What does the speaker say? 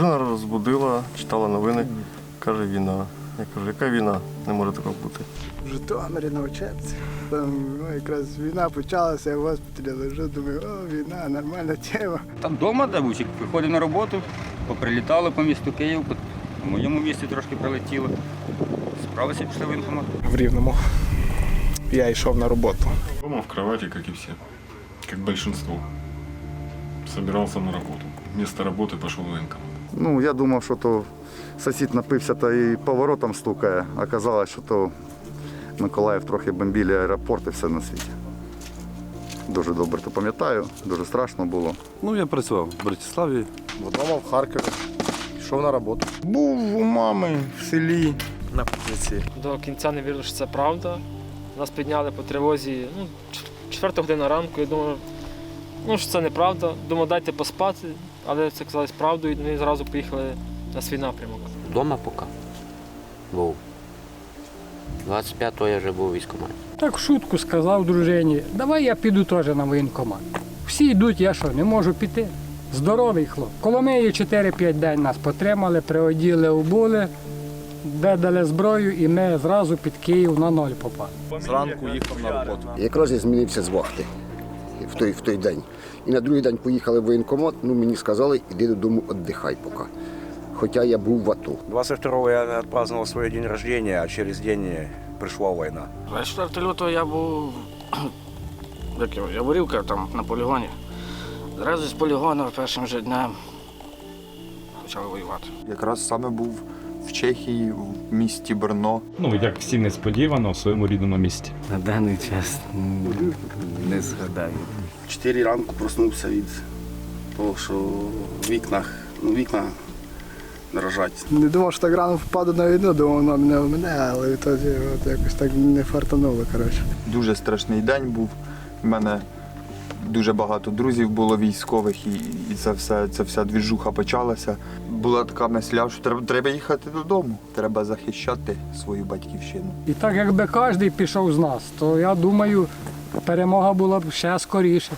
Дружина розбудила, читала новини, каже війна. Я кажу, яка війна? Не може такого бути. В Житомирі на учебці. Там ну, якраз війна почалася, я в госпіталі лежу, думаю, о, війна, нормальна тема. Там вдома давучик, приходив на роботу, поприлітали по місту Київ, по моєму місті трошки прилетіло. Справилися, пішли в воєнкомат. в Рівному. Я йшов на роботу. Дома в кровати, как и все. Как большинство. Собирался на работу. Вместо работы пошел в военкомат. Ну, я думав, що то сусід напився та і поворотом стукає. Оказалось, що то Миколаїв трохи бомбілі аеропорт і все на світі. Дуже добре то пам'ятаю, дуже страшно було. Ну, я працював в Братиславі. Вдома в Харкові. Йшов на роботу. Був у мами в селі. На позиції. До кінця не вірив, що це правда. Нас підняли по тривозі ну, ч- четверта година ранку. Я думав, ну, що це неправда. Думав, дайте поспати, але це казалось правдою, і ми зразу поїхали на свій напрямок. Дома поки був. 25-го я вже був у військкоматі. Так в шутку сказав дружині, давай я піду теж на воєнкомат. Всі йдуть, я що, не можу піти. Здоровий хлоп. Коломиї 4-5 день нас потримали, приоділи, обули, дали зброю, і ми зразу під Київ на ноль попали. Зранку їхав на роботу. Якраз я змінився з вахти в той, в той день. І на другий день поїхали в воєнкомат, ну мені сказали, іди додому, віддихай поки. Хоча я був в АТО. 22-го я отпраздновал свой день рождения, а через день пришла война. 24 лютого я був як його, Яворівка там на полігоні. Зразу з полігону першим же днем почали воювати. Якраз саме був в Чехії, в місті Брно. Ну, як всі несподівано в своєму рідному місті. На даний час не згадаю. Чотири ранку проснувся від того, що в вікнах, ну вікна дрожать. Не думав, що так рано впаду на війну, думав, воно мене в мене, але тоді от якось так не фартануло, коротше. Дуже страшний день був. У мене дуже багато друзів було військових, і, і це все, це вся двіжуха почалася. Була така мисля, що треба, треба їхати додому, треба захищати свою батьківщину. І так якби кожен пішов з нас, то я думаю, перемога була б ще скоріше.